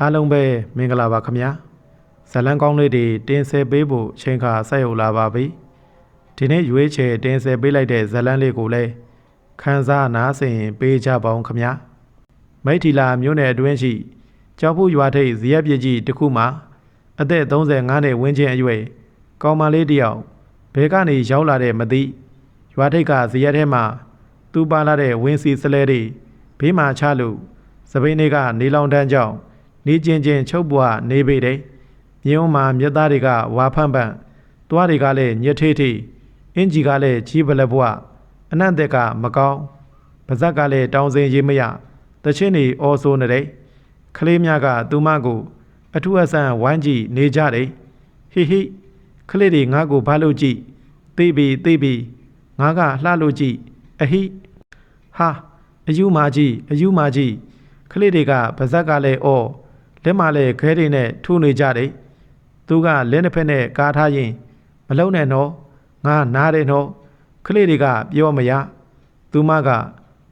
အားလုံးပဲမင်္ဂလာပါခင်ဗျာဇလန်းကောင်းလေးတွေတင်ဆက်ပေးဖို့အချိန်ခါဆက်ရောက်လာပါပြီဒီနေ့ရွေးချယ်တင်ဆက်ပေးလိုက်တဲ့ဇလန်းလေးကိုလည်းခန်းစားနားဆင်ပေးကြပါအောင်ခင်ဗျာမိထီလာမြို့နယ်အတွင်းရှိကြောက်ဖို့ရွာထိပ်ဇရက်ပြည့်ကြီးတစ်ခုမှာအသက်35နှစ်ဝန်းကျင်အရွယ်ကောင်မလေးတစ်ယောက်ဘဲကနေရောက်လာတဲ့မသိရွာထိပ်ကဇရက်ထဲမှာသူပါလာတဲ့ဝင်းစီစလဲတွေဘေးမှာချလို့စပိန်တွေက နေလောင်တန်းကြောင့် နေကျင်ကျင်ချုပ်ပွားနေပေတယ်မြင်းမှာမြက်သားတွေကဝါဖန့်ပန့်တွားတွေကလည်းညက်ထေးထေးအင်ဂျီကလည်းကြီးပလက်ဘွားအနံ့သက်ကမကောင်းပါဇက်ကလည်းတောင်းစင်ရေးမရတချင်းနေအော်ဆိုနေတယ်ကလေးများကသူမကို အထူးအဆန်းဝိုင်းကြည့်နေကြတယ်ဟိဟိကလေးတွေငါ့ကိုဘာလို့ကြည့်သိပြီသိပြီငါကလှလို့ကြည့်အဟိဟာအယူမာကြီးအယူမာကြီးကလေးတွေကပါဇက်ကလည်းအော် လက်မလည်းခဲတွေနဲ့ထိုးနေကြတယ်သူကလက်နှစ်ဖက်နဲ့ကားထားရင်မလုံနဲ့နော်ငါနားတယ်နော်ကလေးတွေကပြောမရသူမက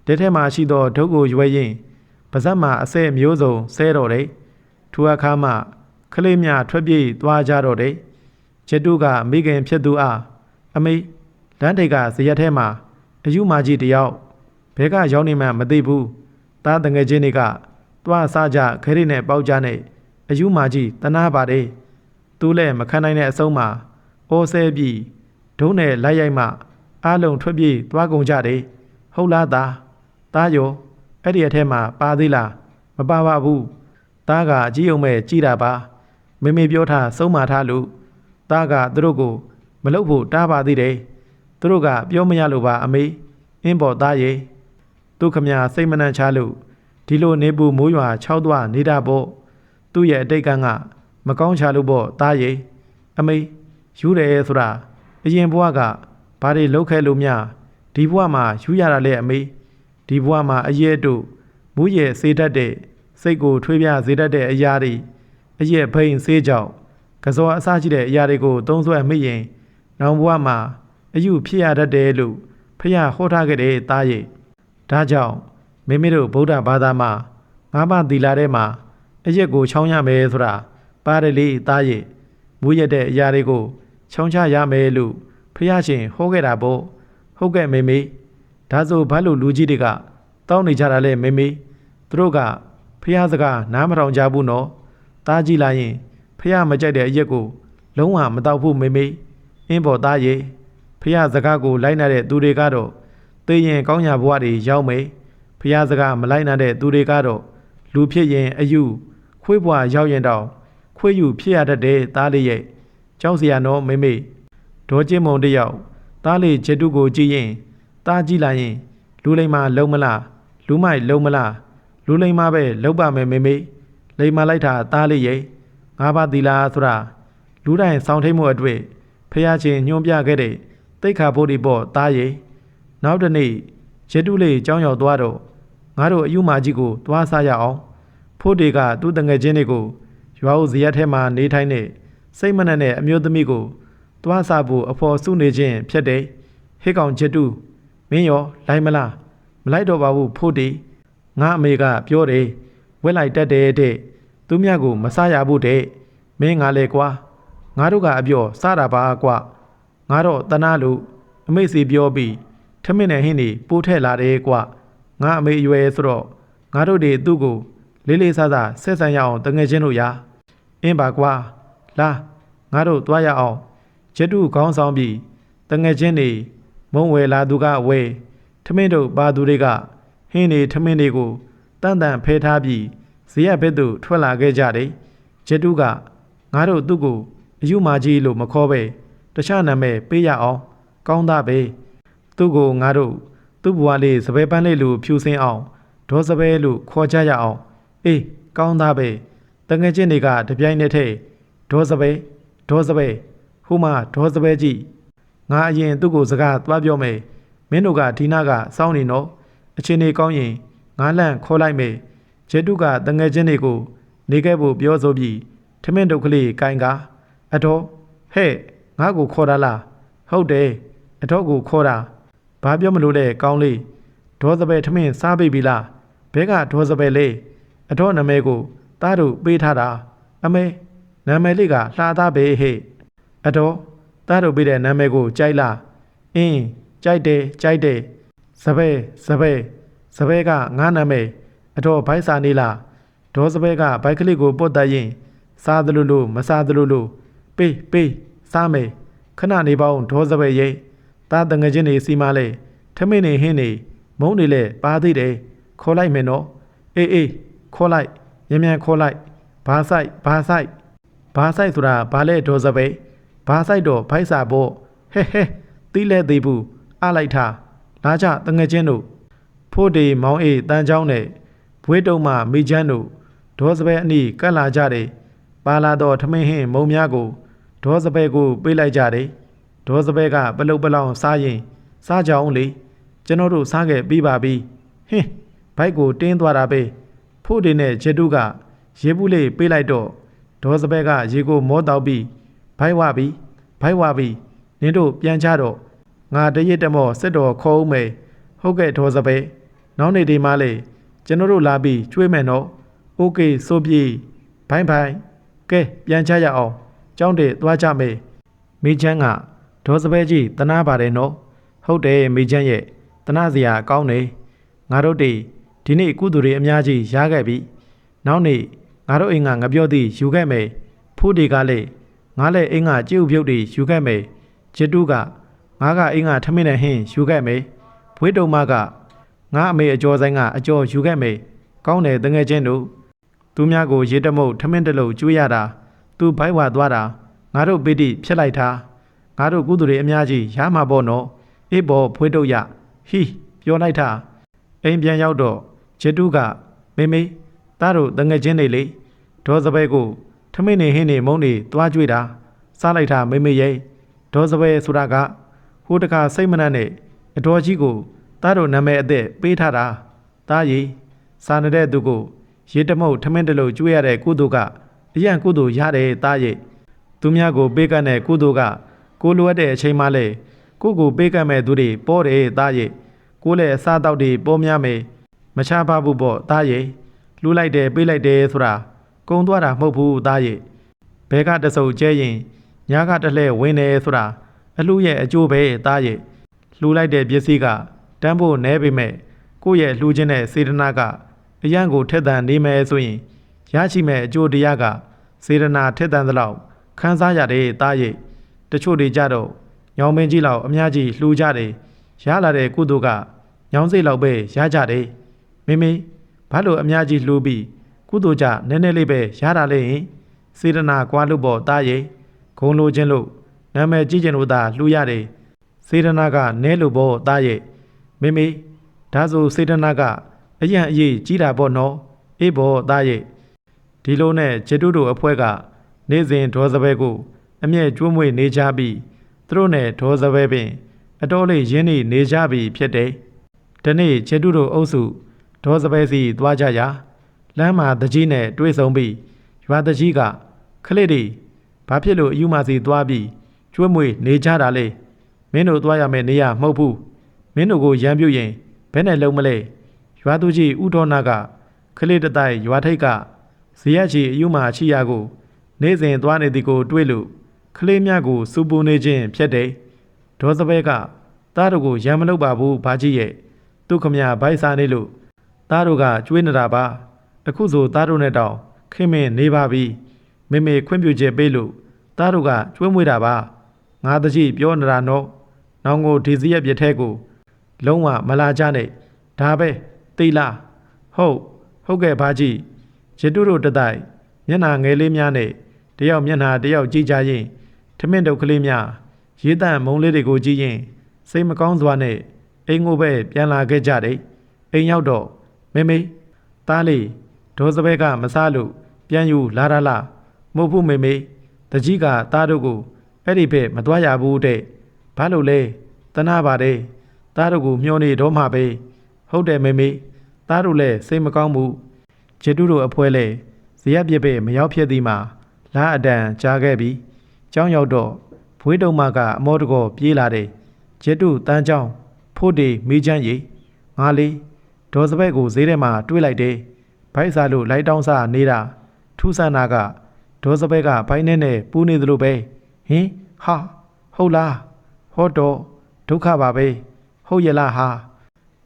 တဲထဲမှာရှိသောဒုတ်ကိုရွယ်ရင်ပါဇက်မှာအဆဲမျိုးစုံဆဲတော်တယ်ထိုအခါမှကလေးများထွက်ပြေးသွားကြတော့တယ်ကျတုကမိခင်ဖြစ်သူအားအမေလမ်းထိပ်ကဇရက်ထဲမှာအယူမာကြီးတယောက်ဘဲကရောက်နေမှမသိဘူးသားတငယ်ချင်းတွေက သွားစားကြခဲရည်နဲ့ပေါက်ကြနဲ့အယူမာကြီးတနာပါတယ်သူလည်းမခံနိုင်တဲ့အဆုံးမှာအိုးဆဲပြီးဒုံးနဲ့လိုက်ရိုက်မှအားလုံးထွက်ပြေးသွားကုန်ကြတယ်ဟုတ်လားသားသားရောအဲ့ဒီအထက်မှာပါသေးလားမပါပါဘူးသားကအကြီးုံမဲ့ကြည်တာပါမေမေပြောထားစုံမာထားလို့သားကသူတို့ကိုမလုပ်ဖို့တားပါသေးတယ်သူတို့ကပြောမရလို့ပါအမေအင်းပေါ်သားရဲ့သူခမညာစိတ်မနှံချလို့ ဒီလိုနေပူမိုးရွာ၆သွားနေတာပေါ့သူ့ရဲ့အတိတ်ကန်းကမကောင်းချလို့ပေါ့သားရဲ့အမေယူတယ်ဆိုတာအရင်ဘဝကဘာတွေလုပ်ခဲ့လို့များဒီဘဝမှာယူရတာလေအမေဒီဘဝမှာအရေးတို့မူးရဲ့စေတတ်တဲ့စိတ်ကိုထွေးပြစေတတ်တဲ့အရာတွေအရဲ့ဖိန်ဆေးကြောင့်ကစောအစရှိတဲ့အရာတွေကိုသုံးဆွဲမိရင်နောင်ဘဝမှာအယူဖြစ်ရတတ်တယ်လို့ဖះဟောထားခဲ့တဲ့သားရဲ့ဒါကြောင့် မိမိတို့ဗုဒ္ဓဘာသာမှာငါးပါးသီလာထဲမှာအရက်ကိုချောင်းရမယ်ဆိုတာပါတယ်လေသားရဲ့မူးရတဲ့အရာတွေကိုချောင်းချရမယ်လို့ဖះရှင်ဟောခဲ့တာပေါ့ဟုတ်ကဲ့မေမေဒါဆိုဘာလို့လူကြီးတွေကတောင်းနေကြတာလဲမေမေသူတို့ကဖះစကားနားမထောင်ကြဘူးနော်သားကြည့်လိုက်ရင်ဖះမကြိုက်တဲ့အရက်ကိုလုံးဝမတောက်ဘူးမေမေအင်းပေါ်သားရဲ့ဖះစကားကိုလိုက်နာတဲ့သူတွေကတော့သိရင်ကောင်းညာဘဝတွေရောက်မယ် ဖះစကားမလိုက်နာတဲ့သူတွေကတော့လူဖြစ်ရင်အယူခွေးဘဝရောက်ရင်တော့ခွေးယူဖြစ်ရတတ်တဲ့သားလေးရဲ့ကြောက်စရာနော်မေမေဒေါ်ကျင်းမုံတယောက်သားလေးခြေတုကိုကြည့်ရင်သားကြည့်လိုက်ရင် လူလိမ္မာလုံးမလားလူမိုက်လုံးမလားလူလိမ္မာပဲလောက်ပါမယ်မေမေလိမ္မာလိုက်တာသားလေးရဲ့ငါးပါးသီလာဆိုတာလူတိုင်းစောင်းထိတ်မှုအတွေ့ဖះချင်းညွှန်ပြခဲ့တဲ့တိတ်ခါဖို့ဒီပေါ့သားရဲ့နောက်တနေ့ရတုလေးကြောင်းရောက်သွားတော့ ငါတို့အယူမာကြီးကိုသွားစားရအောင်ဖို့တွေကသူ့တငယ်ချင်းတွေကိုရွာဦးဇရက်ထဲမှာနေထိုင်တဲ့စိတ်မနှံ့တဲ့အမျိုးသမီးကိုသွားစားဖို့အဖော်စုနေခြင်းဖြစ်တယ်ဟေးကောင်ချစ်တူမင်းရောလိုက်မလားမလိုက်တော့ပါဘူးဖို့တီငါအမေကပြောတယ်ဝက်လိုက်တက်တယ်တဲ့သူမြတ်ကိုမစားရဘူးတဲ့မင်းငါလေကွာငါတို့ကအပြောစားတာပါကွာငါတော့တနာလို့အမေစီပြောပြီးထမင်းနဲ့ဟင်းနေပိုးထက်လာတယ်ကွာ ငါအမေအရွယ်ဆိုတော့ငါတို့တွေသူ့ကိုလေးလေးစားစားဆက်ဆံရအောင်တငယ်ချင်းတို့ရာအင်းပါကွာလာငါတို့သွားရအောင်ကျတုခေါင်းဆောင်ပြီးတငယ်ချင်းတွေမုံဝယ်လာသူကဝဲထမင်းတို့ပါသူတွေကဟင်းနေထမင်းတွေကိုတန်တန်ဖဲထားပြီးဇေယျဘက်သို့ထွက်လာခဲ့ကြတယ်ကျတုကငါတို့သူ့ကိုအယူမာကြီးလို့မခေါ်ပဲတခြားနာမည်ပေးရအောင် ကောင်းသားပဲသူ့ကိုငါတို့ သူ့ဘဝလေးစပယ်ပန်းလေးလိုဖြူစင်းအောင်ဒေါ်စပယ်လို့ခေါ်ကြရအောင်အေးကောင်းသားပဲတငယ်ချင်းတွေကတပြိုင်နက်တည်းဒေါ်စပယ်ဒေါ်စပယ်ဟိုမှာဒေါ်စပယ်ကြီးငါအရင်သူ့ကိုစကားသွားပြောမယ်မင်းတို့ကဒီနာကစောင်းနေတော့အချင်းနေကောင်းရင်ငါလန့်ခေါ်လိုက်မယ်ဂျေတုကတငယ်ချင်းတွေကို နေခဲ့ဖို့ပြောဆိုပြီးထမင်းဒုတ်ကလေးကင်ကအတော်ဟဲ့ငါ့ကိုခေါ်တာလားဟုတ်တယ်အတော်ကိုခေါ်တာ ဘာပြောမလို့လဲကောင်းလေးဒေါ်စပယ်ထမင်းစားပြီပြီလားဘဲကဒေါ်စပယ်လေးအတော်နာမည်ကိုသားတို့ပေးထားတာအမေနာမည်လေးကလှသားပဲဟဲ့အတော်သားတို့ပေးတဲ့နာမည်ကိုကြိုက်လားအင်းကြိုက်တယ်ကြိုက်တယ်စပယ်စပယ်စပယ်ကငါနာမည်အတော်ဘိုက်စာနေလားဒေါ်စပယ်ကဘိုက်ကလေးကိုပုတ်တတ်ရင်စားသလိုလိုမစားသလိုလိုပေးပေးစားမယ်ခဏနေပေါင်းဒေါ်စပယ်ရိ တ်သားတငယ်ချင်းနေစီမလဲထမင်းနေဟင်းနေမုံနေလဲပါသေးတယ်ခေါ်လိုက်မယ်နော်အေးအေးခေါ်လိုက်မြန်မြန်ခေါ်လိုက်ဘာဆိုင်ဘာဆိုင်ဘာဆိုင်ဆိုတာဘာလဲဒေါ်စပယ်ဘာဆိုင်တော့ဘိုက်စာဖို့ဟဲဟဲတီးလဲသေးဘူးအလိုက်ထားလာကြတငယ်ချင်းတို့ဖို့ဒီမောင်အေးတန်းချောင်းနဲ့ဘွေးတုံမှမိချမ်းတို့ဒေါ်စပယ်အနီးကတ်လာကြတယ်ပါလာတော့ထမင်းဟင်းမုံများကိုဒေါ်စပယ်ကိုပေးလိုက်ကြတယ် ဒေါ်စပယ်ကပလုတ်ပလောင်စားရင်စားကြအောင်လေကျွန်တော်တို့စားခဲ့ပြီးပါပြီဟင်းဘိုက်ကိုတင်းသွားတာပဲဖို့ဒီနဲ့ဂျေတုကရေဘူးလေးပေးလိုက်တော့ဒေါ်စပယ်ကရေကိုမောတောက်ပြီးဘိုက်ဝပြီးဘိုက်ဝပြီးနင်တို့ပြန်ကြတော့ငါတရစ်တမော့စစ်တော်ခေါ်ဦးမယ်ဟုတ်ကဲ့ဒေါ်စပယ်နောက်နေ့ဒီမှလေကျွန်တော်တို့လာပြီးကျွေးမယ်နော်โอเคဆိုပြီးဘိုင်းဘိုင်းကဲပြန်ချရအောင်ကြောင်းတဲ့သွားကြမယ်မိချမ်းက ဒေါ်စပယ်ကြီးတနာပါတယ်နော်ဟုတ်တယ်မိချမ်းရဲ့တနာစရာကောင်းတယ်ငါတို့တည်းဒီနေ့ကုသူတွေအများကြီးရခဲ့ပြီနောက်နေ့ငါတို့အိမ်ကငပြောသည်ယူခဲ့မယ်ဖူးတွေကလည်းငါလည်းအိမ်ကကြည့်ဥပြုတ်တွေယူခဲ့မယ်ချစ်တူကငါကအိမ်ကထမင်းနဲ့ဟင်းယူခဲ့မယ်ဘွေးတုံမကငါအမေအကျော်ဆိုင်ကအကျော်ယူခဲ့မယ်ကောင်းတယ်တငယ်ချင်းတို့သူများကိုရေတမုတ်ထမင်းတလုံးကျွေးရတာသူဘိုက်ဝါသွားတာငါတို့ပိတိဖြစ်လိုက်တာ ငါတို့ကုသူတွေအများကြီးရမှာပေါ့နော်အေးဘောဖွေးတုတ်ရဟီပြောလိုက်တာအိမ်ပြန်ရောက်တော့ချစ်တူကမေမေသားတို့တငယ်ချင်းတွေလေဒေါ်စပယ်ကိုထမင်းနေဟင်းနေမုံနေသွားကြွေတာစားလိုက်တာမေမေရဲ့ဒေါ်စပယ်ဆိုတာကဟိုတခါစိတ်မနှံ့နဲ့အတော်ကြီးကိုသားတို့နာမည်အသက်ပေးထားတာသားရီစာနေတဲ့သူကိုရေတမုတ်ထမင်းတလို့ကျွေးရတဲ့ကုသိုလ်ကအရန်ကုသိုလ်ရတယ်သားရဲ့သူများကိုပေးကပ်တဲ့ကုသိုလ်က ကိုလိုအပ်တဲ့အချိန်မှလဲကိုကိုပေးကပ်မဲ့သူတွေပေါ်တယ်သားရဲ့ကိုလည်းအစားတောက်တွေပေါ်များမယ်မချပါဘူးပေါ့သားရဲ့လှူလိုက်တယ်ပေးလိုက်တယ်ဆိုတာကုံသွားတာမဟုတ်ဘူးသားရဲ့ဘဲကတဆုပ်ကျဲရင်ညာကတလှဲဝင်တယ်ဆိုတာအလှရဲ့အကျိုးပဲသားရဲ့လှူလိုက်တဲ့ပစ္စည်းကတန်းဖို့နဲပေမဲ့ကိုယ့်ရဲ့လှူခြင်းတဲ့စေတနာကအရန်ကိုထက်သန်နေမယ်ဆိုရင်ရရှိမဲ့အကျိုးတရားကစေတနာထက်သန်သလောက်ခံစားရတဲ့သားရဲ့ တချို့တွေကြတော့ညောင်မင်းကြီးလောက်အများကြီးလှူကြတယ်ရလာတဲ့ကုသိုလ်ကညောင်စိတ်လောက်ပဲရကြတယ်မိမိဘာလို့အများကြီးလှူပြီးကုသိုလ်ကြနည်းနည်းလေးပဲရတာလေရင်စေတနာကွာလို့ပေါ့သားရဲ့ဂုံလိုခြင်းလို့နာမည်ကြီးခြင်းလို့သာလှူရတယ်စေတနာကနဲလို့ပေါ့သားရဲ့မိမိဒါဆိုစေတနာကအယံအရေးကြီးတာပေါ့နော်အေးပေါ့သားရဲ့ဒီလိုနဲ့ဂျေတုတို့အဖွဲ့ကနေ့စဉ်ဒေါ်စပယ်ကို အမျက်ကျွေးမွေနေကြပြီးသူတို့နဲ့ဒေါ်စပယ်ပင် အတော်လေးရင်းနေနေကြပြီဖြစ်တယ်။ဒီနေ့ဂျေတုတို့အုပ်စုဒေါ်စပယ်စီသွားကြရာလမ်းမှာတကြီးနဲ့တွေ့ဆုံပြီးရွာတကြီးကခလစ်တွေဘာဖြစ်လို့အယူမစီသွားပြီးကျွေးမွေနေကြတာလဲမင်းတို့သွားရမယ့်နေရမဟုတ်ဘူးမင်းတို့ကိုရံပြုတ်ရင်ဘယ်နဲ့လုံးမလဲရွာသူကြီးဥဒေါနာကခလစ်တတိုက်ရွာထိတ်ကဇေယျချီအယူမချီယာကို နေ့စဉ်သွားနေသည်ကို တွေ့လို့ ခလေးများကိုစူပူနေခြင်းဖြစ်တယ်ဒေါ်စပယ်ကသားတို့ကိုရံမလုပ်ပါဘူးဘာကြီးရဲ့သူခမရဘိုက်စားနေလို့သားတို့ကကျွေးနေတာပါအခုဆိုသားတို့နဲ့တောင်ခင်မင်နေပါပြီမေမေခွင့်ပြုချက်ပေးလို့သားတို့ကကျွေးမွေးတာပါငါတကြီးပြောနေတာနော်နောင်ကိုဒီစရက်ပြထဲကို လုံးဝမလာကြနဲ့ဒါပဲသိလားဟုတ်ဟုတ်ကဲ့ဘာကြီးရတုတို့တတိုက်မျက်နာငယ်လေးများနဲ့တယောက်မျက်နှာတယောက်ကြည့်ကြရင် ထမင်းတုပ်ကလေးများရေးတန့်မုံလေးတွေကိုကြည့်ရင်စိတ်မကောင်းစွာနဲ့အိမ်ကိုပဲပြန်လာခဲ့ကြတယ်အိမ်ရောက်တော့မေမေသားလေးဒေါ်စပဲကမစားလို့ပြန်ယူလာရလားမဟုတ်ဘူးမေမေတကြီးကသားတို့ကိုအဲ့ဒီဘက်မသွားရဘူးတဲ့ဘာလို့လဲတနာပါတယ်သားတို့ကိုမျောနေတော့မှပဲဟုတ်တယ်မေမေသားတို့လည်းစိတ်မကောင်းဘူးဂျေတုတို့အဖွဲလဲဇရက်ပြစ်ပဲမရောက်ဖြစ်သည်မှာလာအတန်ကြားခဲ့ပြီး ကျောင်းရောက်တော့ဘွေးတုံမကအမောတကောပြေးလာတယ်ဂျေတုတန်းချောင်းဖို့တေမိချမ်းရီငါလေးဒေါ်စပက်ကိုဈေးထဲမှာတွေးလိုက်တယ်ဘိုက်စားလို့လိုက်တောင်းစားနေတာထူးဆန်းနာကဒေါ်စပဲကဘိုင်းနဲ့နဲ့ပူးနေသလိုပဲဟင်ဟာဟုတ်လားဟောတော့ဒုက္ခပါပဲဟုတ်ရဲ့လားဟာ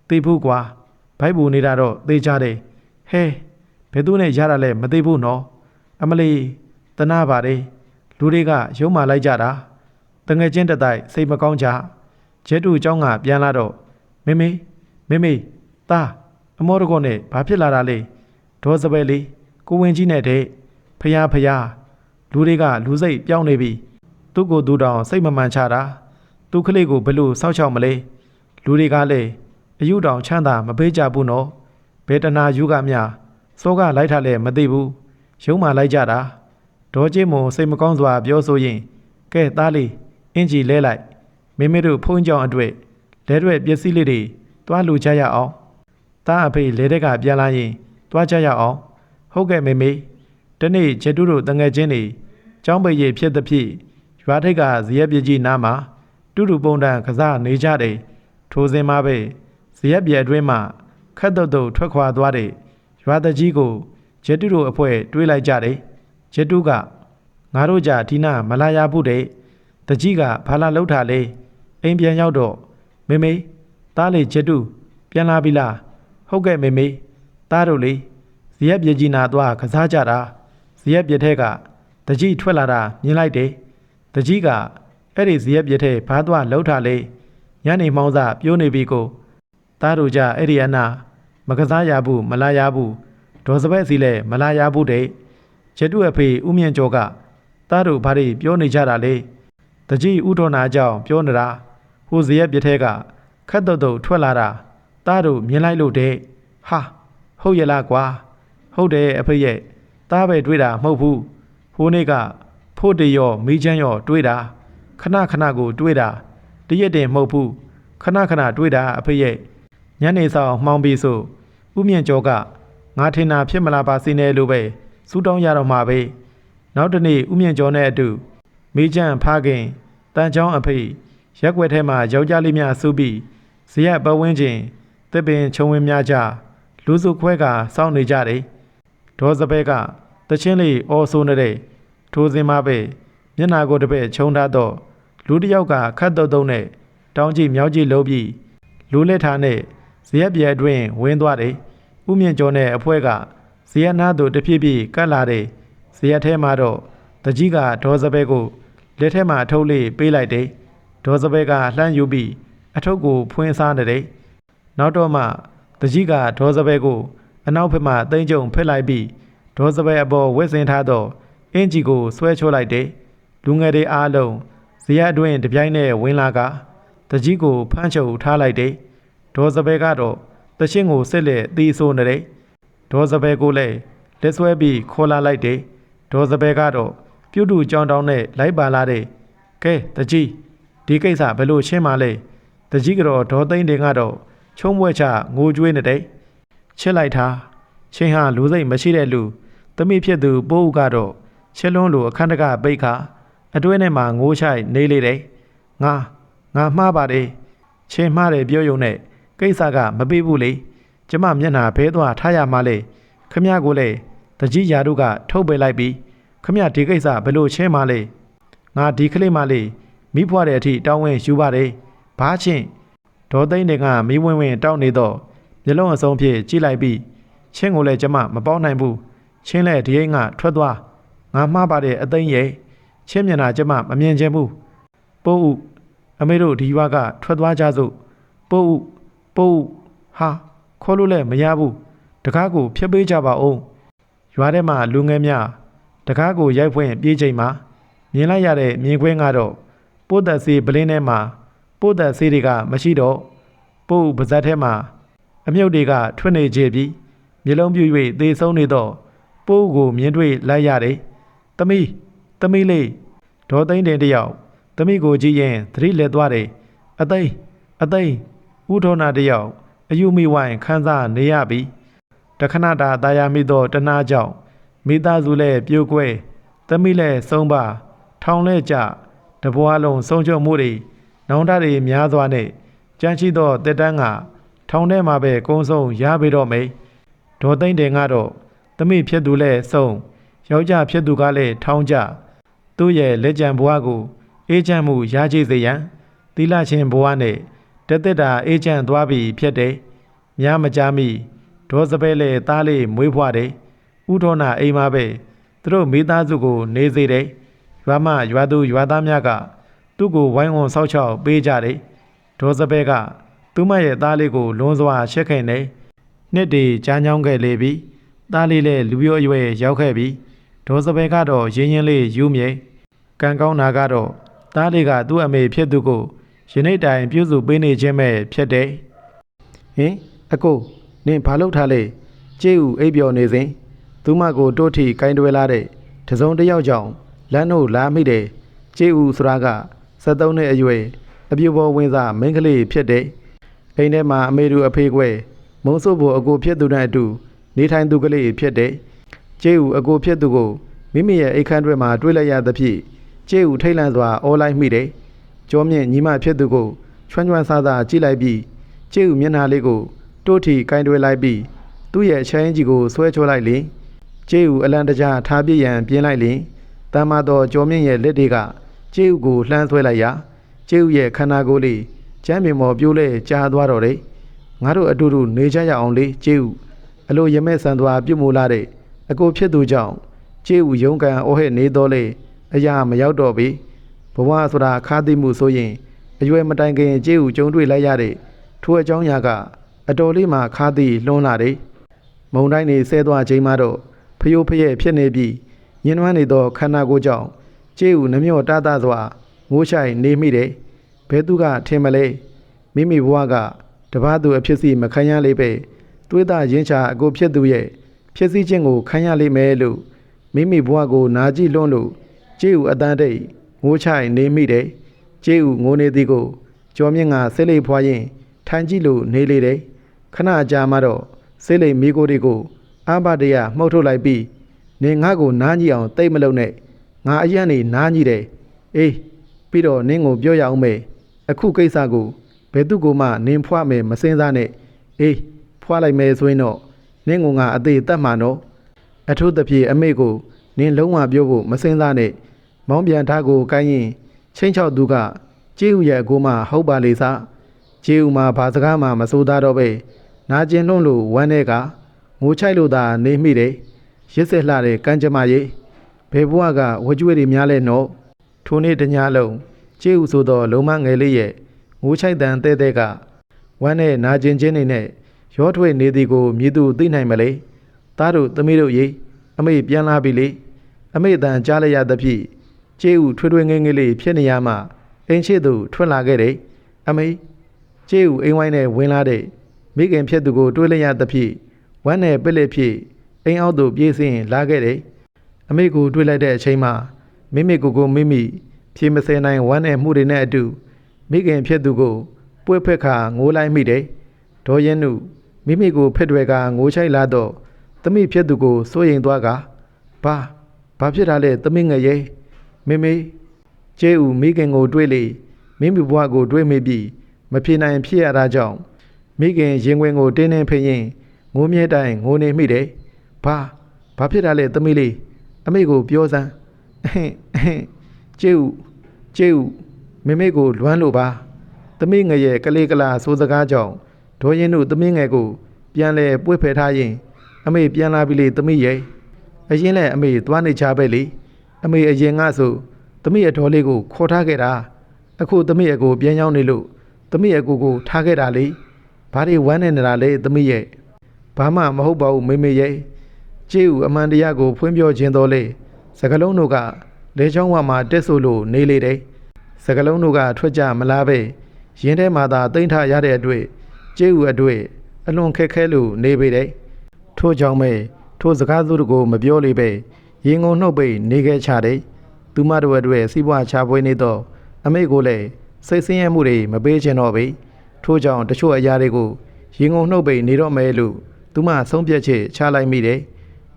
သိဘူးကွာဘိုက်ပူနေတာတော့သိကြတယ်ဟဲဘယ်သူနဲ့ရတာလဲမသိဘူးနော်အမလီတနာပါတယ် လူတွေကရုံးမာလိုက်ကြတာတငယ်ချင်းတစ်တိုက်စိတ်မကောင်းကြကျဲတူเจ้าကပြန်လာတော့မေမေမေမေသားအမောတကောနဲ့ဘာဖြစ်လာတာလဲဒေါ်စပယ်လေးကိုဝင်ကြီးနဲ့တဲ့ဖယားဖယားလူတွေကလူစိတ်ပြောင်းနေပြီသူ့ကိုယ်သူတောင်စိတ်မမှန်ချတာသူကလေးကိုဘယ်လို့စောက်ချောက်မလဲလူတွေကလည်းအယူတောင်ချမ်းသာမပေးကြဘူးနော်ဘယ်တနာယူကမြစောကလိုက်ထားလဲမသိဘူးရုံးမှလိုက်ကြတာ ဒေါ်ကျင်းမုံစိတ်မကောင်းစွာပြောဆိုရင်ကဲသားလေးအင်ဂျီလဲလိုက်မိမိတို့ဖုန်းကြောင်အတွေ့လဲရွက်ပစ္စည်းလေးတွေတွားလူချရအောင်သားအဖေလဲတဲ့ကပြန်လာရင်တွားချရအောင်ဟုတ်ကဲ့မေမေတနေ့ကျတူတို့တငယ်ချင်းတွေចောင်းပိတ်ရဖြစ်သဖြင့်ရွာထိပ်ကဇရက်ပြကြီးနားမှာတူတူပုံတန်ကစားနေကြတယ်ထိုစဉ်မှာပဲဇရက်ပြအတွင်းမှာခတ်တုတ်တုတ်ထွက်ခွာသွားတဲ့ရွာတကြီးကိုကျတူတို့အဖွဲ့တွေးလိုက်ကြတယ် ကျတူကငါတို့ကြဒီနာမလာရဘူးတဲ့တကြီးကဘာလာလှုပ်တာလဲအိမ်ပြန်ရောက်တော့မေမေသားလေးကျတူပြန်လာပြီလားဟုတ်ကဲ့မေမေသားတို့လေဇရက်ပြကြီးနာသွားကစားကြတာဇရက်ပြထဲကတကြီးထွက်လာတာမြင်လိုက်တယ်တကြီးကအဲ့ဒီဇရက်ပြထဲဘာသွားလှုပ်တာလဲညနေမှောင်းစားပြိုးနေပြီကိုသားတို့ကြအဲ့ဒီအနာမကစားရဘူးမလာရဘူးဒေါ်စပက်စီလည်းမလာရဘူးတဲ့ ကျတုအဖေဦးမြင့်ကျော်ကသားတို့ဘာတွေပြောနေကြတာလဲတကြီးဥထော်နာအကြောင်းပြောနေတာဟိုဇရက်ပြထဲကခတ်တုတ်တုတ်ထွက်လာတာသားတို့မြင်လိုက်လို့တဲ့ဟာဟုတ်ရဲ့လားကွာဟုတ်တယ်အဖေရဲ့သားပဲတွေ့တာမဟုတ်ဘူးဟိုနေ့ကဖို့တရောမိချမ်းရောတွေ့တာခဏခဏကိုတွေ့တာတရက်တည်းမဟုတ်ဘူးခဏခဏတွေ့တာအဖေရဲ့ညနေဆောင်မှောင်ပြီးဆိုဥမြင့်ကျော်ကငါထင်တာဖြစ်မလားပါစီနေလို့ပဲ စူးတောင်းရတော့မှာပဲနောက်တနေ့ဥမြင့်ကျော်နဲ့အတူမိချမ်းဖားခင်တန်ချောင်းအဖေရက်ွက်ထဲမှာယောက်ျားလေးများစုပြီးဇရက်ပဝင်းချင်းတစ်ပင်ခြုံဝင်းများကြလူစုခွဲကစောင့်နေကြတယ်ဒေါ်စပဲကတချင်းလေးအော်ဆိုနေတဲ့ထိုစင်မပဲမျက်နာကိုတစ်ပည့်ခြုံထားတော့လူတစ်ယောက်ကခတ်တုတ်တုံးနဲ့တောင်းကြည့်မြောက်ကြည့်လုံးပြီးလူလက်ထားနဲ့ဇရက်ပြဲအတွင်းဝင်းသွားတယ်ဥမြင့်ကျော်နဲ့အဖွဲက ဇရက်နာသူတဖြည်းဖြည်းကတ်လာတယ်ဇရက်ထဲမှာတော့တကြီးကဒေါ်စပဲကိုလက်ထဲမှာအထုပ်လေးပေးလိုက်တယ်ဒေါ်စပဲကလှမ်းယူပြီးအထုပ်ကိုဖွင့်စားနေတယ်နောက်တော့မှတကြီးကဒေါ်စပဲကိုအနောက်ဘက်မှသိမ့်ကြုံဖက်လိုက်ပြီးဒေါ်စပယ်အပေါ်ဝစ်စင်ထားတော့အင်ဂျီကိုဆွဲချိုးလိုက်တယ်လူငယ်တွေအားလုံးဇရက်အတွင်းတပြိုင်နက်ဝင်လာကတကြီးကိုဖမ်းချုပ်ထားလိုက်တယ်ဒေါ်စပယ်ကတော့တချင်းကိုစစ်လက်တီးဆိုးနေတယ် ဒေါ်စပယ်ကိုလည်းလက်ဆွဲပြီးခေါ်လာလိုက်တယ်ဒေါ်စပယ်ကတော့ပြုတ်တူကြောင်တောင်းနဲ့လိုက်ပါလာတယ်ကဲတကြီးဒီကိစ္စဘယ်လိုရှင်းမလဲတကြီးကတော့ဒေါ်သိန်းတင်ကတော့ချုံးပွဲချငိုကြွေးနေတယ်ချစ်လိုက်တာချင်းဟာလူစိတ်မရှိတဲ့လူတမိဖြစ်သူပိုးဦးကတော့ချစ်လွန်းလိုအခန်းတကပိတ်ခါအတွင်းထဲမှာငိုးချိုက်နေလေတယ်ငါငါမှားပါတယ်ချင်းမှားတယ်ပြောယုံနဲ့ကိစ္စကမပေးဘူးလေ ကျမမျက်နှာဘဲသွားထားရမှလေခမရကိုလေတကြီးယာတို့ကထုတ်ပေးလိုက်ပြီးခမရဒီကိစ္စဘယ်လိုချင်းမှလဲငါဒီကလေးမလေးမိဖွားတဲ့အထိတောင်းဝင်ယူပါတယ်ဘာချင်းဒေါ်သိန်းတွေကမီးဝင်းဝင်းတောက်နေတော့မျက်လုံးအစုံဖြင့်ကြည့်လိုက်ပြီးချင်းကိုလည်းကျမမပေါင်းနိုင်ဘူးချင်းလည်းဒီအိမ်ကထွက်သွားငါမှားပါတဲ့အသိရဲ့ချင်းမျက်နှာကျမမမြင်ချင်ဘူးပို့ဥအမေတို့ဒီရွာကထွက်သွားကြစို့ပို့ဥပို့ဥဟာ ခေါ်လို့လည်းမရဘူးတကားကိုဖျက်ပေးကြပါဦးရွာထဲမှာလူငယ်များတကားကိုရိုက်ဖွင့်ပြေးချိန်မှာမြင်လိုက်ရတဲ့မြင်ကွင်းကတော့ပို့သက်စီပလင်းထဲမှာပို့သက်စီတွေကမရှိတော့ပို့ဥပါဇက်ထဲမှာအမြုပ်တွေကထွက်နေကြပြီမျက်လုံးပြူ၍သေဆုံးနေတော့ပိုးကိုမြင်တွေ့လိုက်ရတယ်။သမီးသမီးလေးဒေါ်သိန်းတင်တယောက်သမီးကိုကြည့်ရင်သတိလက်သွားတယ်။အသိန်းအသိန်းဥထောနာတယောက် အယူမိဝိုင်းခန်းစားနေရပြီ။တခဏတာတာယာမိသောတနာကြောင့်မိသားစုလည်းပြိုကွဲသမီးလည်းဆုံးပါထောင်လဲကြတဘွားလုံးဆုံးချုံမှုတွေနောင်တတွေများစွာနဲ့ကြမ်းရှိသောတက်တန်းကထောင်ထဲမှာပဲကုန်းဆုံးရပြီတော့မေဒေါ်သိမ့်တယ်ကတော့တမိဖြစ်သူလဲဆုံးယောက်ျားဖြစ်သူကလည်းထောင်းကြသူ့ရဲ့လက်ကျန်ဘဝကိုအေးချမ်းမှုရရှိစေရန်သီလရှင်ဘဝနဲ့ တသက်တာအေးချမ်းသွားပြီဖြစ်တယ်။များမကြားမိ ဒေါ်စပယ်လေသားလေးမွေးဖွားတယ်။ဥထောနာအိမ်မှာပဲသူတို့မိသားစုကိုနေစေတယ်။ရွာမရွာသူရွာသားများကသူ့ကိုဝိုင်းဝန်းဆောက်ချောက်ပေးကြတယ်။ဒေါ်စပယ်ကသူမရဲ့သားလေးကိုလွန်စွာရှက်ခင်တယ်။နှစ်တည်ကြားညောင်းခဲ့လေပြီ။သားလေးလည်းလူမျိုးအရွယ်ရောက်ခဲ့ပြီ။ဒေါ်စပယ်ကတော့ရင်းရင်းလေးယူမြေကံကောင်းတာကတော့သားလေးကသူ့အမေဖြစ်သူကို ယနေ့တိုင်ပြုစုပေးနေခြင်းပဲဖြစ်တယ်။ဟင်အကိုနင်ဘာလုပ်ထားလဲကျေးဦးအိပ်ပျော်နေစဉ်သူမကိုတိုးထီကင်တွဲလာတဲ့တစုံတစ်ယောက်ကြောင့်လမ်းတို့လာမိတယ်ကျေးဦးဆိုတာက73နှစ်အရွယ်အပြူပေါ်ဝင်းစားမိန်းကလေးဖြစ်တဲ့အိမ်ထဲမှာအမေတို့အဖေကွဲမုံစုပ်ဖို့အကိုဖြစ်သူနဲ့အတူနေထိုင်သူကလေးဖြစ်တဲ့ကျေးဦးအကိုဖြစ်သူကိုမိမိရဲ့အိတ်ခမ်းတွဲမှာတွေးလိုက်ရသဖြင့်ကျေးဦးထိတ်လန့်စွာအော်လိုက်မိတယ် ကျောမြင့်ညီမဖြစ်သူကိုချွမ်းချွမ်းဆားဆာကြည့်လိုက်ပြီးကျေးဦးမျက်နှာလေးကိုတိုးထီကင်တွဲလိုက်ပြီးသူ့ရဲ့အချမ်းကြီးကိုဆွဲချိုးလိုက်လင်ကျေးဦးအလံတကြားထားပြစ်ရန်ပြင်းလိုက်လင်တမ်းမတော်ကျော်မြင့်ရဲ့လက်တွေကကျေးဦးကိုလှမ်းဆွဲလိုက်ရာကျေးဦးရဲ့ခန္ဓာကိုယ်လေးကျမ်းပင်ပေါ်ပြိုးလဲကြားသွားတော့တယ်ငါတို့အတူတူနေကြရအောင်လေကျေးဦးအလိုရမဲ့ဆန်သွားပြုတ်မူလာတဲ့အကိုဖြစ်သူကြောင့်ကျေးဦးရုံးကန်အိုဟဲ့နေတော့လေအရာမရောက်တော့ပြီ ဘဝဆိုတာခါးသိမှုဆိုရင်အရွယ်မတိုင်ခင်ကျေးဦးကြုံတွေ့လိုက်ရတဲ့ထိုအကြောင်းအရာကအတော်လေးမှခါးသိလွန်းလာတယ်မုံတိုင်းနေဆဲသွားချိန်မှတော့ဖျိုးဖျဲ့ဖြစ်နေပြီးညှဉ်းနှွမ်းနေသောခန္ဓာကိုယ်ကြောင့်ကျေးဦးနှမျောတတစွာငိုးချိုင်နေမိတယ်ဘဲသူကထင်မလဲမိမိဘဝကတပားသူအဖြစ်စီမခံရလေပဲသွေးသားရင်းချအကိုဖြစ်သူရဲ့ဖြစ်စီခြင်းကိုခံရလိမ့်မယ်လို့မိမိဘဝကိုနာကြည့်လွန်းလို့ကျေးဦးအတန်းတိတ် ငိုးချိုင်နေမိတယ်ကျေးဦးငိုနေသည်ကိုကျော်မြင့်ကဆဲလိပ်ဖွာရင်ထိုင်ကြည့်လို့နေလေတယ်ခဏအကြာမှတော့ဆဲလိပ်မိကိုတွေကိုအာဘတရမှုတ်ထုတ်လိုက်ပြီးနေငါ့ကိုနားကြည့်အောင်တိတ်မလုံးနဲ့ငါအရန်နေနားကြည့်တယ်အေးပြီးတော့နင်းကိုပြောရအောင်မေအခုကိစ္စကိုဘယ်သူကမှနင်းဖွားမယ်မစင်းစားနဲ့အေးဖွားလိုက်မယ်ဆိုရင်တော့နင်းကငါအသေးတတ်မှာနော်အထုသဖြင့်အမေကိုနင်းလုံးဝပြောဖို့မစင်းစားနဲ့ မောင်းပြန်ထားကိုကိုင်းရင်ချင်းချောက်သူကကျေးဦးရဲ့အကိုမှဟုတ်ပါလေစားကျေးဦးမှာဘာစကားမှမစိုးသားတော့ပဲနာကျင်လွန်းလို့ဝမ်းထဲကငိုချိုက်လို့သာနေမိတယ်ရစ်ဆက်လှတဲ့ကံကြမ္မာရေးဘယ်ဘဝကဝကြွေတွေများလဲနော်ထိုနေ့တညလုံးကျေးဦးဆိုသောလုံမငယ်လေးရဲ့ငိုချိုက်တန်တဲ့တဲ့ကဝမ်းနဲ့နာကျင်ခြင်းတွေနဲ့ရောထွေနေသည်ကိုမြည်သူသိနိုင်မလဲသားတို့သမီးတို့ရေအမေပြန်လာပြီလေအမေတန်ကြားလိုက်ရသဖြင့် ကျေးဦးထွေးထွေးငယ်ငယ်လေးဖြစ်နေရမှအိမ်ရှိသူထွက်လာခဲ့တယ်အမေကျေးဦးအိမ်ဝိုင်းနဲ့ဝင်လာတဲ့မိခင်ဖြစ်သူကိုတွေးလိုက်ရသဖြင့်ဝမ်းနဲ့ပစ်လက်ဖြစ်အိမ်အောက်သို့ပြေးဆင်းလာခဲ့တယ်အမေကိုတွေးလိုက်တဲ့အချိန်မှာမိမိကိုယ်ကိုမိမိဖြေမစဲနိုင်ဝမ်းနဲ့မှုတွေနဲ့အတူမိခင်ဖြစ်သူကိုပွေ့ဖက်ခါငိုးလိုက်မိတယ်ဒေါ်ရင်နုမိမိကိုဖက်တွေကငိုချိုက်လာတော့သမီးဖြစ်သူကိုစိုးရင်သွားကဘာဘာဖြစ်တာလဲသမီးငယ်ရဲ့ မေမေကျဲဦးမိခင်ကိုတွေးလေမိမိဘဝကိုတွေးမိပြီးမဖြေနိုင်ဖြစ်ရတာကြောင့်မိခင်ရင်ခွင်ကိုတင်းတင်းဖိရင်ငိုမြဲတိုင်းငိုနေမိတယ်ဘာဘာဖြစ်တာလဲသမီးလေးအမေကိုပြောစမ်းအဟင်အဟင်ကျဲဦးကျဲဦးမေမေကိုလွမ်းလို့ပါသမီးငယ်ရဲ့ကလေးကလာဆိုစကားကြောင့်ဒေါ်ရင်တို့သမီးငယ်ကို ပြန်လဲပွေ့ဖယ်ထားရင် အမေပြန်လာပြီလေသမီးရဲ့အရင်လဲအမေသွားနေချပဲလေ အမေအရင်ကဆိုသမီးအတော်လေးကိုခေါ်ထားခဲ့တာအခုသမီးအကိုပြန်ရောက်နေလို့သမီးအကိုကိုထားခဲ့တာလေဘာတွေဝမ်းနေနေတာလဲသမီးရဲ့ဘာမှမဟုတ်ပါဘူးမေမေရဲ့ကျေးဦးအမှန်တရားကိုဖွင့်ပြောခြင်းတော်လေစကလုံးတို့ကလေချောင်းဝမှာတက်ဆိုလို့နေလေတယ်စကလုံးတို့ကထွက်ကြမလားပဲရင်းထဲမှာသာတိမ့်ထရတဲ့အတွက်ကျေးဦးအတွေ့အလွန်ခက်ခဲလို့နေပေတယ်ထို့ကြောင့်ပဲထိုစကားစုတို့ကိုမပြောလေပဲ ရင်ငုံနှုတ်ပိတ်နေခဲ့ချတယ်သူမတို့အတွက်စီးပွားချပွေးနေတော့အမေကိုလည်းစိတ်ဆင်းရဲမှုတွေမပေးချင်တော့ပြီထို့ကြောင့်တချို့အရာတွေကိုရင်ငုံနှုတ်ပိတ်နေတော့မယ်လို့သူမဆုံးဖြတ်ချက်ချလိုက်မိတယ်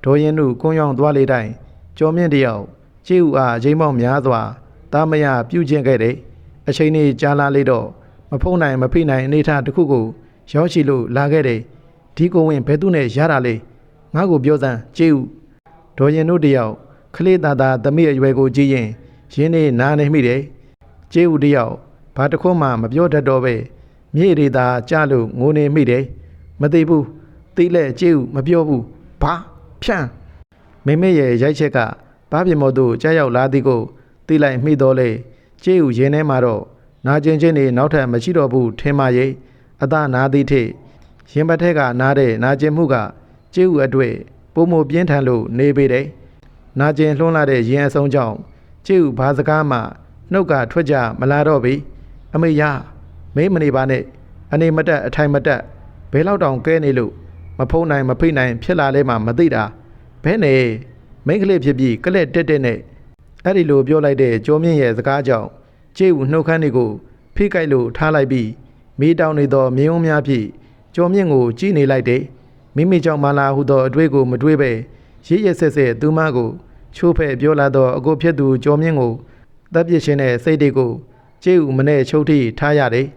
ဒေါ်ရင်တို့ကွန်းရောင်သွားလေတိုင်းကျော်မြင့်တယောက်ကျေးဥအားအချိန်ပေါင်းများစွာတာမယပြုကျင့်ခဲ့တယ်အချိန်လေးကြာလာလေတော့မဖုံးနိုင်မဖိနိုင်အနေထားတစ်ခုကိုရောက်ရှိလို့လာခဲ့တယ်ဒီကိုဝင်ဘဲသူနဲ့ရတာလေငါ့ကိုပြောစမ်းကျေးဥ ဒေါ်ရင်တို့တယောက်ခလေးသားသားသမီးအရွယ်ကိုကြည့်ရင်ရင်းနေနားနေမိတယ်ကျေးဦးတယောက်ဘာတစ်ခွန်းမှမပြောတတ်တော့ပဲမြေရီသာကြလို့ငိုနေမိတယ်မသိဘူးသိလဲကျေးဦးမပြောဘူးဘာဖြန့်မိမိရဲ့ရိုက်ချက်ကဘာပြမော်တို့ကြားရောက်လာသည်ကိုသိလိုက်မိတော့လေကျေးဦးရင်းထဲမှာတော့နာကျင်ချင်းနေနောက်ထပ်မရှိတော့ဘူးထင်ပါရဲ့အသာနာသည်ထိရင်ပတ်ထက်ကနားတဲ့နာကျင်မှုကကျေးဦးအတွေ့ ပုံမပြင်းထန်လို့နေပေတယ်နာကျင်လွှန်းလာတဲ့ရင်အဆုံးကြောင့်ကျေးဦးဘာစကားမှနှုတ်ကထွက်ကြမလာတော့ပြီအမေရမေးမနေပါနဲ့အနေမတက်အထိုင်မတက်ဘဲလောက်တောင်ကဲနေလို့မဖုံးနိုင်မဖိနိုင်ဖြစ်လာလဲမှမသိတာဘဲနဲ့မိန်းကလေးဖြစ်ပြီးကလက်တက်တက်နဲ့အဲ့ဒီလိုပြောလိုက်တဲ့ကျော်မြင့်ရဲ့စကားကြောင့်ကျေးဦးနှုတ်ခမ်းတွေကိုဖိကိုက်လို့ထားလိုက်ပြီးမိတောင်နေသောမြင်းုံများဖြင့်ကျော်မြင့်ကိုကြည့်နေလိုက်တယ် မိမိကြောင့်မလာဟုသောအတွေ့ကိုမတွေးပဲရစ်ရဆက်ဆက်သူမကိုချိုးဖဲ့ပြောလာသောအကိုဖြစ်သူကျော်မြင့်ကိုတပ်ပစ်ရှင်တဲ့စိတ်တွေကိုကျေးဦးမနဲ့ချုပ်ထိထားရတယ်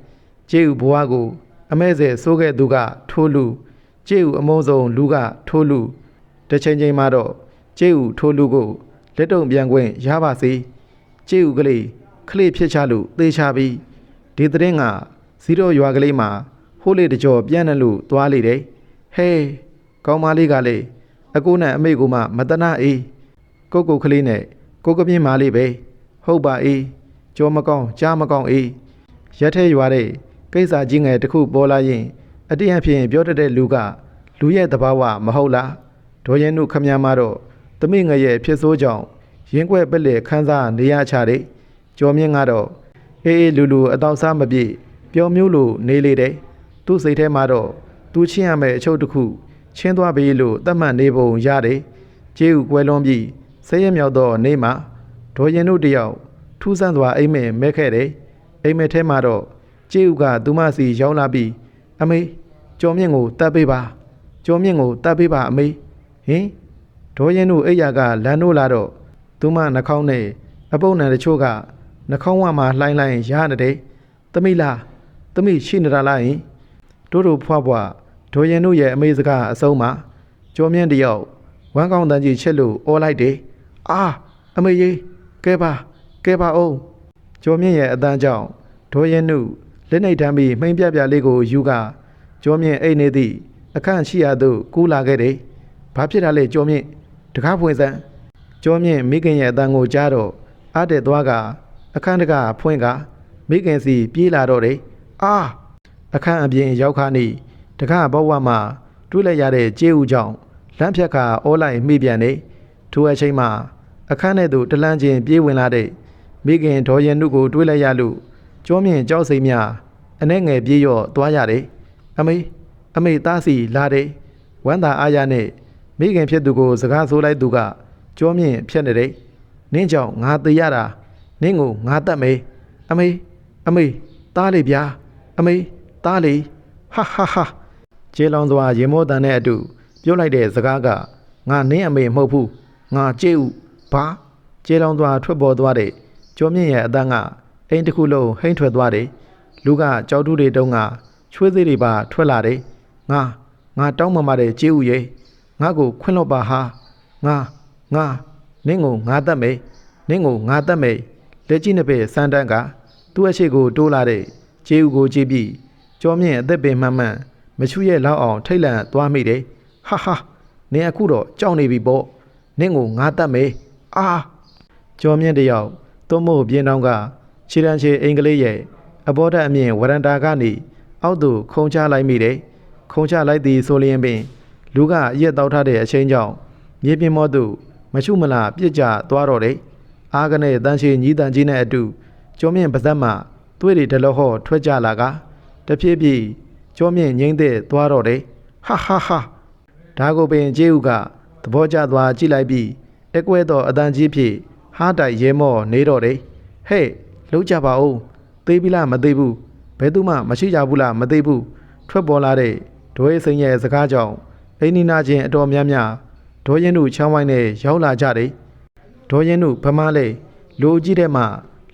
ကျေးဦးဘွားကိုအမဲဆယ်စိုးခဲ့သူကထိုးလူကျေးဦးအမုန်းဆုံးလူကထိုးလူတစ်ချိန်ချိန်မှာတော့ကျေးဦးထိုးလူကိုလက်တုံပြန်ခွင့်ရပါစေကျေးဦးကလေးခလေးဖြစ်ချလို့သေချပြီးဒီသတင်းကဇီရိုရွာကလေးမှာဟိုးလေတကြောပြန့်နေလို့သွားလေတယ် ဟဲကောင်းမလေးကလည်းအကိုနဲ့အမေကိုမှမတနာအေးကိုကိုကလေးနဲ့ကိုကပြင်းမာလေးပဲဟုတ်ပါအေးကြောမကောင်းကြားမကောင်းအေးရက်ထဲရွာတဲ့ကိစ္စကြီးငယ်တစ်ခုပေါ်လာရင်အတိအဖြင့်ပြောတတ်တဲ့လူကလူရဲ့တဘာဝမဟုတ်လားဒေါ်ရင်တို့ခမများမတော့တမိငယ်ရဲ့ဖြစ်ဆိုးကြောင့်ရင်ကွက်ပက်လက်ခန်းစားနေရချတဲ့ကျော်မြင့်ကတော့အေးအေးလူလူအတော့စားမပြည့်ပျော်မျိုးလိုနေလေတယ်သူ့စိတ်ထဲမှာတော့ သူချင်းရမယ့်အချုပ်တစ်ခုချင်းသွားပြီလို့သတ်မှတ်နေပုံရတယ်ကျေးဥကွဲလွန်ပြီးဆဲရမြောက်တော့နေမှာဒေါ်ရင်တို့တယောက်ထူးဆန်းစွာအိမ်မက်မဲခဲ့တယ်အိမ်မက်ထဲမှာတော့ကျေးဥကသူမစီရောက်လာပြီးအမေကျော်မြင့်ကိုတတ်ပေးပါကျော်မြင့်ကိုတတ်ပေးပါအမေဟင်ဒေါ်ရင်တို့အိယာကလမ်းတို့လာတော့သူမနှာခေါင်းနဲ့အပုပ်နံတချို့ကနှာခေါင်းဝမှာလှိုင်းလှိုင်းရနေတဲ့သမီးလားသမီးရှိနေတာလားဟင်တို့တို့ဖွားဖွား ဒေါ်ရင်တို့ရဲ့အမေစကားအဆုံးမှာကျော်မြင့်တယောက်ဝမ်းကောင်းတန်းကြီးချက်လို့အော်လိုက်တယ်အာအမေကြီးကဲပါကဲပါအောင်ကျော်မြင့်ရဲ့အတန်းကြောင့်ဒေါ်ရင်နုလက်နှိပ်ထမ်းပြီးမှိန်ပြပြလေးကိုယူကကျော်မြင့်အိတ်နေသည့်အခန့်ရှိရာသို့ကူးလာခဲ့တယ်ဘာဖြစ်တာလဲကျော်မြင့်တကားဖွင့်စမ်းကျော်မြင့်မိခင်ရဲ့အတန်းကိုကြားတော့အားတဲ့သွားကအခန်းတကာဖွင့်ကမိခင်စီပြေးလာတော့တယ်အာအခန်းအပြင်ရောက်ခါနေ တကားဘဝမှာတွေးလိုက်ရတဲ့ကြေးဦးကြောင့်လမ်းဖြတ်ခါအောလိုက်မိပြန်နေထိုအချိန်မှာအခန်းထဲသို့တလန်းချင်းပြေးဝင်လာတဲ့မိခင်ဒေါ်ရင်နုကိုတွေးလိုက်ရလို့ကျောမြင့်ကြောက်စိတ်များအနှဲငယ်ပြေးရော့သွားရတယ်အမေအမေသားစီလာတယ်ဝမ်းသာအားရနဲ့မိခင်ဖြစ်သူကိုစကားဆိုလိုက်သူကကျောမြင့်ဖြစ်နေတယ်နင်းကြောင့်ငါသေးရတာနင်းကိုငါတတ်မေအမေအမေသားလေဗျာအမေသားလေဟာဟာဟာ ကျေလောင်စွာရေမောတန်တဲ့အတူပြောလိုက်တဲ့စကားကငါနင်းအမေမဟုတ်ဘူးငါကျေဥဘာကျေလောင်စွာထွက်ပေါ်သွားတဲ့ကျော်မြင့်ရဲ့အတန်းကအိမ်တစ်ခုလုံးဟိမ့်ထွက်သွားတယ်လူကကြောက်တူးတွေတုံးကချွေးသေးတွေပါထွက်လာတယ်ငါငါတောင်းပန်ပါတယ်ကျေဥရဲ့ငါကိုခွင့်လွတ်ပါဟာငါငါနင်းကိုငါတတ်မေနင်းကိုငါတတ်မေလက်ကြီးနှစ်ဖက်စမ်းတန်းကသူ့အရှိကိုတိုးလာတဲ့ကျေဥကိုကြည့်ပြီးကျော်မြင့်အသက်ပင်မှန်မှန် မချူရဲ့လောက်အောင်ထိတ်လန့်သွားမိတယ်ဟာဟာနင်အခုတော့ကြောက်နေပြီပေါ့နင့်ကိုငါတတ်မေအာကျော်မြင့်တယောက်သွမို့ပြင်းတောင်းကခြေတန်းချေအင်္ဂလိပ်ရဲ့အဘောဓာတ်အမြင့်ဝရန်တာကနေအောက်သို့ခုံချလိုက်မိတယ်ခုံချလိုက်သည်ဆိုလျင်ပင် လူကအရက်တောက်ထားတဲ့အချိန်ကြောင့်မြေပြင်မော့သို့မချုမလာပြစ်ကြသွားတော့တယ်အားကနဲ့တန်းချေညီးတန်ကြီးနဲ့အတူကျော်မြင့်ပါဇက်မှသွေးတွေတလောဟောထွက်ကြလာကတဖြည်းဖြည်း ကျော်မြင့်ငိမ့်တဲ့သွားတော့တယ်ဟာဟာဟာဒါကိုပင်ကျေးဥကသဘောကျသွားကြည့်လိုက်ပြီးအကွဲတော်အတန်ကြီးဖြင့်ဟားတိုက်ရဲမော့နေတော့တယ်ဟဲ့လှုပ်ကြပါဦးသေးပြီလားမသေးဘူးဘယ်သူမှမရှိကြဘူးလားမသေးဘူးထွက်ပေါ်လာတဲ့ဒွေစိန်ရဲ့စကားကြောင့်အိန္ဒိနာချင်းအတော်များများဒေါ်ရင်တို့ချမ်းဝိုင်းနဲ့ရောက်လာကြတယ်ဒေါ်ရင်တို့ဗမားလေလူကြီးတဲ့မှ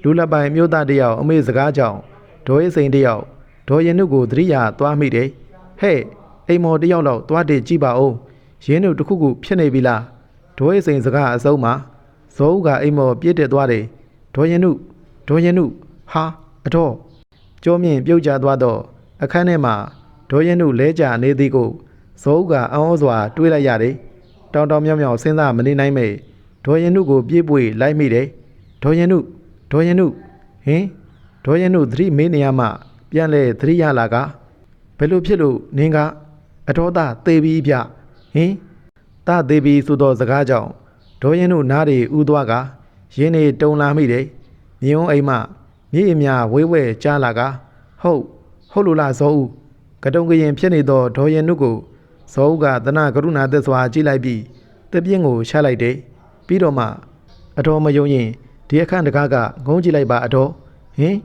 လူလက်ပိုင်မြို့သားတယောက်အမေစကားကြောင့်ဒေါ်ရင်စိန်တယောက် ဒေါ်ရင်တို့ကိုသတိရသွားမိတယ်ဟဲ့အိမ်မော်တယောက်လောက်သွားတည်ကြည့်ပါဦးရင်းတို့တစ်ခုခုဖြစ်နေပြီလားဒေါ်ရဲ့စိန်စကားအစုံမှာဇောဦးကအိမ်မော်ပြည့်တက်သွားတယ်ဒေါ်ရင်နုဒေါ်ရင်နုဟာအတော့ကျောမြင့်ပြုတ်ကျသွားတော့အခန်းထဲမှာဒေါ်ရင်နုလဲကျနေသည်ကိုဇောဦးကအံ့ဩစွာတွေးလိုက်ရတယ်တောင်တောင်မြောင်မြောင်စဉ်းစားမနေနိုင်မေဒေါ်ရင်နုကိုပြေးပွေလိုက်မိတယ်ဒေါ်ရင်နုဒေါ်ရင်နုဟင်ဒေါ်ရင်နုသတိမေးနေရမှ ပြန်လဲသတိရလာကဘယ်လိုဖြစ်လို့နင်းကအတော်သားသေပြီးဗျဟင်တသေးပြီဆိုသောစကားကြောင့်ဒေါ်ရင်တို့နားတွေဥသွားကရင်းနေတုံလာမိတယ်။မြင်းဝအိမ်မှမြေအမြဝေးဝဲကြားလာကဟုတ်ဟုတ်လို့လားဇောဦးကတုံကရင်ဖြစ်နေသောဒေါ်ရင်တို့ကိုဇောဦးကသနာကရုဏာသက်စွာကြည့်လိုက်ပြီးတပြင်းကိုချလိုက်တယ်။ပြီးတော့မှအတော်မယုံရင်ဒီအခန့်တကားကငုံကြည့်လိုက်ပါအတော်ဟင်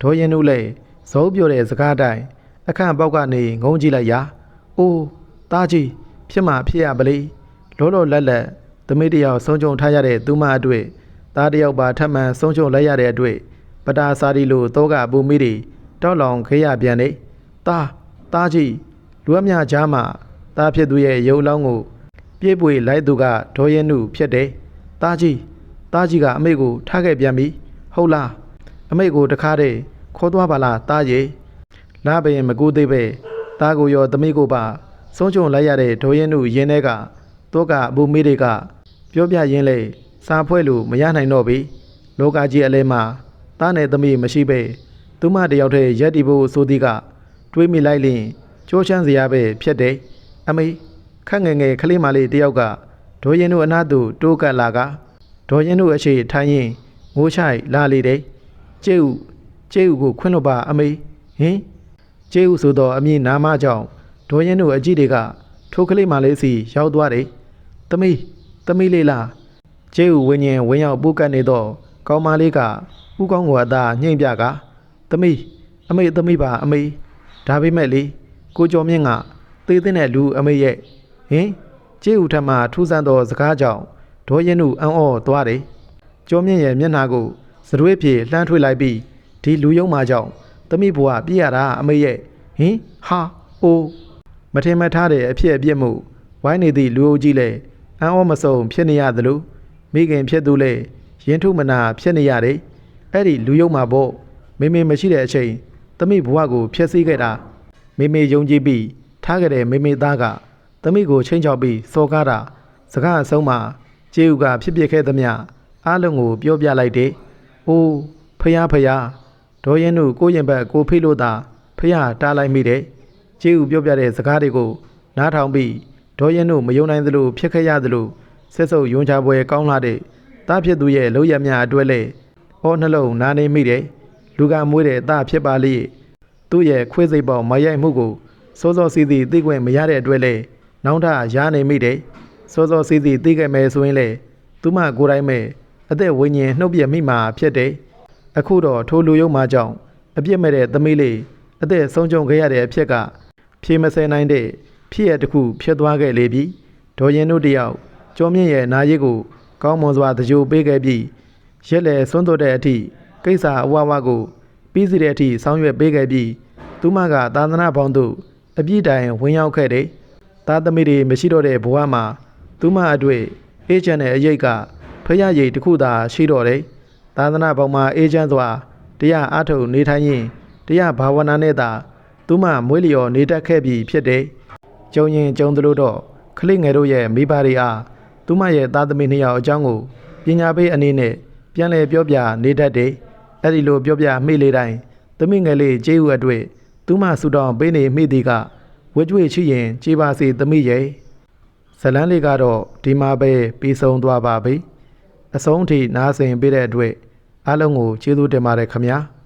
ဒေါ်ရင်တို့လည်း ဇောဦးပြောတဲ့စကားတိုင်းအခန့်ပေါက်ကနေငုံကြည့်လိုက်ရာအိုးတားကြီးဖြစ်မှဖြစ်ရပလိလောလောလတ်လတ်သမီးတယောက်ဆုံးချုံထားရတဲ့သူမအတွေ့သားတယောက်ပါထပ်မံဆုံးချုံလိုက်ရတဲ့အတွေ့ပတာစာရီလိုတောကပူမိတွေတောက်လောင်ခေရပြန်နေတာတာကြီးလူအမြချားမှတာဖြစ်သူရဲ့ရုပ်လောင်းကိုပြေးပွေလိုက်သူကဒေါ်ရဲနုဖြစ်တယ်တာကြီးတာကြီးကအမေကိုထားခဲ့ပြန်ပြီဟုတ်လားအမေကိုတခါတည်း ခေါ်သွားပါလားတာကြီးလာဘရင်မကူသေးပဲတာကိုရောသမီးကိုပါဆုံးချုံလိုက်ရတဲ့ဒေါ်ရဲနုရင်းထဲကတော့ကအဘူမေးတွေကပြောပြရင်းလေစားဖွဲ့လို့မရနိုင်တော့ပြီလောကကြီးအလဲမှာတားနဲ့သမီးမရှိပဲသူမတယောက်တည်းရက်တီဖို့ဆိုသည်ကတွေးမိလိုက်လင်ကြိုးချမ်းစရာပဲဖြစ်တယ်အမေခက်ငယ်ငယ်ကလေးမလေးတယောက်ကဒေါ်ရင်တို့အနာသူတိုးကပ်လာကဒေါ်ရင်တို့အရှိထိုင်းရင်ငိုးချိုက်လာလေတယ်ကျဲဥ ကျဲဥကိုခွင့်လို့ပါအမေဟင်ကျဲဥဆိုတော့အမည်နာမကြောင့်ဒေါ်ရင်တို့အကြည့်တွေကထိုကလေးမလေးစီရောက်သွားတယ်သမီးသမီးလေးလားကျဲဥဝင်းရင်ဝင်းရောက်ပူကတ်နေတော့ကောင်းမလေးကဥကောင်းကိုအသာညှိမ့်ပြကသမီးအမေသမီးပါအမေဒါပေမဲ့လေကိုကျော်မြင့်ကသေတဲ့လူအမေရဲ့ဟင်ကျဲဥထက်မှထူးဆန်းသောစကားကြောင့်ဒေါ်ရင်နုအံ့ဩသွားတယ်ကျော်မြင့်ရဲ့မျက်နှာကိုစရွေးပြေလှမ်းထွေးလိုက်ပြီး ဒီလူယုံမာကြောင့်သမီးဘွားပြည့်ရတာအမေရဲ့ဟင်ဟာအိုးမထင်မှတ်ထားတဲ့အဖြစ်အပျက်မှုဝိုင်းနေသည့်လူအုပ်ကြီးလည်းအံ့ဩမဆုံးဖြစ်နေရသလိုမိခင်ဖြစ်သူလည်းရင်ထုမနာဖြစ်နေရတယ်အဲ့ဒီလူယုံမှာပေါ့မေမေမရှိတဲ့အချိန်သမီးဘဝကိုဖျက်ဆီးခဲ့တာမေမေယုံကြည်ပြီးထားခဲ့တဲ့မေမေသားကသမီးကိုချင်းချောက်ပြီးစော်ကားတာစကားအဆုံးမှာကျေးဥကဖြစ်ဖြစ်ခဲ့သမျှအားလုံးကိုပြောပြလိုက်တယ်။အိုးဖယားဖယား ဒေါ်ရင်တို့ကိုရင်ဘက်ကိုဖိလို့သာဖယားတားလိုက်မိတယ်။ကျေးဥပြောပြတဲ့စကားတွေကိုနားထောင်ပြီးဒေါ်ရင်တို့မယုံနိုင်သလိုဖြစ်ခဲ့ရသလိုဆက်စုပ်ယုံချပွဲကောင်းလာတဲ့တားဖြစ်သူရဲ့လောက်ရမြအတွက်လေဟောနှလုံးနားနေမိတယ်။လူကမွေးတဲ့အသားဖြစ်ပါလေ။သူ့ရဲ့ခွေးစိတ်ပေါမရိုက်မှုကိုစောစောစီးစီးသိခွင့်မရတဲ့အတွက်လေနောင်တရားနေမိတယ်။စောစောစီးစီးသိခဲ့မယ်ဆိုရင်လေသူမကိုယ်တိုင်မဲ့အသက်ဝိညာဉ်နှုတ်ပြမိမှာဖြစ်တယ်။ အခုတော့ထိုလူယုံမှကြောင့်အပြစ်မဲ့တဲ့သမီးလေးအသက်ဆုံးရှုံးခဲ့ရတဲ့အဖြစ်ကဖြေမစဲနိုင်တဲ့ဖြစ်ရတစ်ခုဖြစ်သွားခဲ့လေပြီ။ဒေါ်ရင်တို့တယောက်ကျော်မြင့်ရဲ့နာရီကိုကောင်းမွန်စွာတကြိုပေးခဲ့ပြီးရက်လေဆွန်းသွတ်တဲ့အထိကိစ္စအဝဝကိုပြီးစီတဲ့အထိဆောင်ရွက်ပေးခဲ့ပြီးသူမကသာသနာပေါင်းသို့အပြည့်တိုင်ဝင်ရောက်ခဲ့တယ်။သားသမီးတွေမရှိတော့တဲ့ဘဝမှာသူမအတွေ့အေဂျင့်ရဲ့အရေးကဖရရည်တစ်ခုသာရှိတော့တယ်။ သာသနာပေါင်းမှာအေဂျင့်စွာတရားအားထုတ်နေထိုင်ရင်တရားဘာဝနာနဲ့သာသူမမွေးလျော်နေတတ်ခဲ့ပြီဖြစ်တယ်။ကျုံရင်ကျုံသလိုတော့ခလိငယ်တို့ရဲ့မိဘတွေအားသူမရဲ့သားသမီးနှစ်ယောက်အကြောင်းကိုပညာပေးအနေနဲ့ပြန်လည်ပြောပြနေတတ်တယ်။အဲ့ဒီလိုပြောပြမိလေတိုင်းသမီးငယ်လေးကျေးဥအတွေ့သူမဆူတောင်းပေးနေမိသည်ကဝကြွေချီရင်ကြေးပါစေသမီးရဲ့ဇလန်းလေးကတော့ဒီမှာပဲပြီးဆုံးသွားပါပြီ။ အဆုံးထိနားဆင်ပေးတဲ့အတွက်အားလုံးကိုကျေးဇူးတင်ပါတယ်ခင်ဗျာ။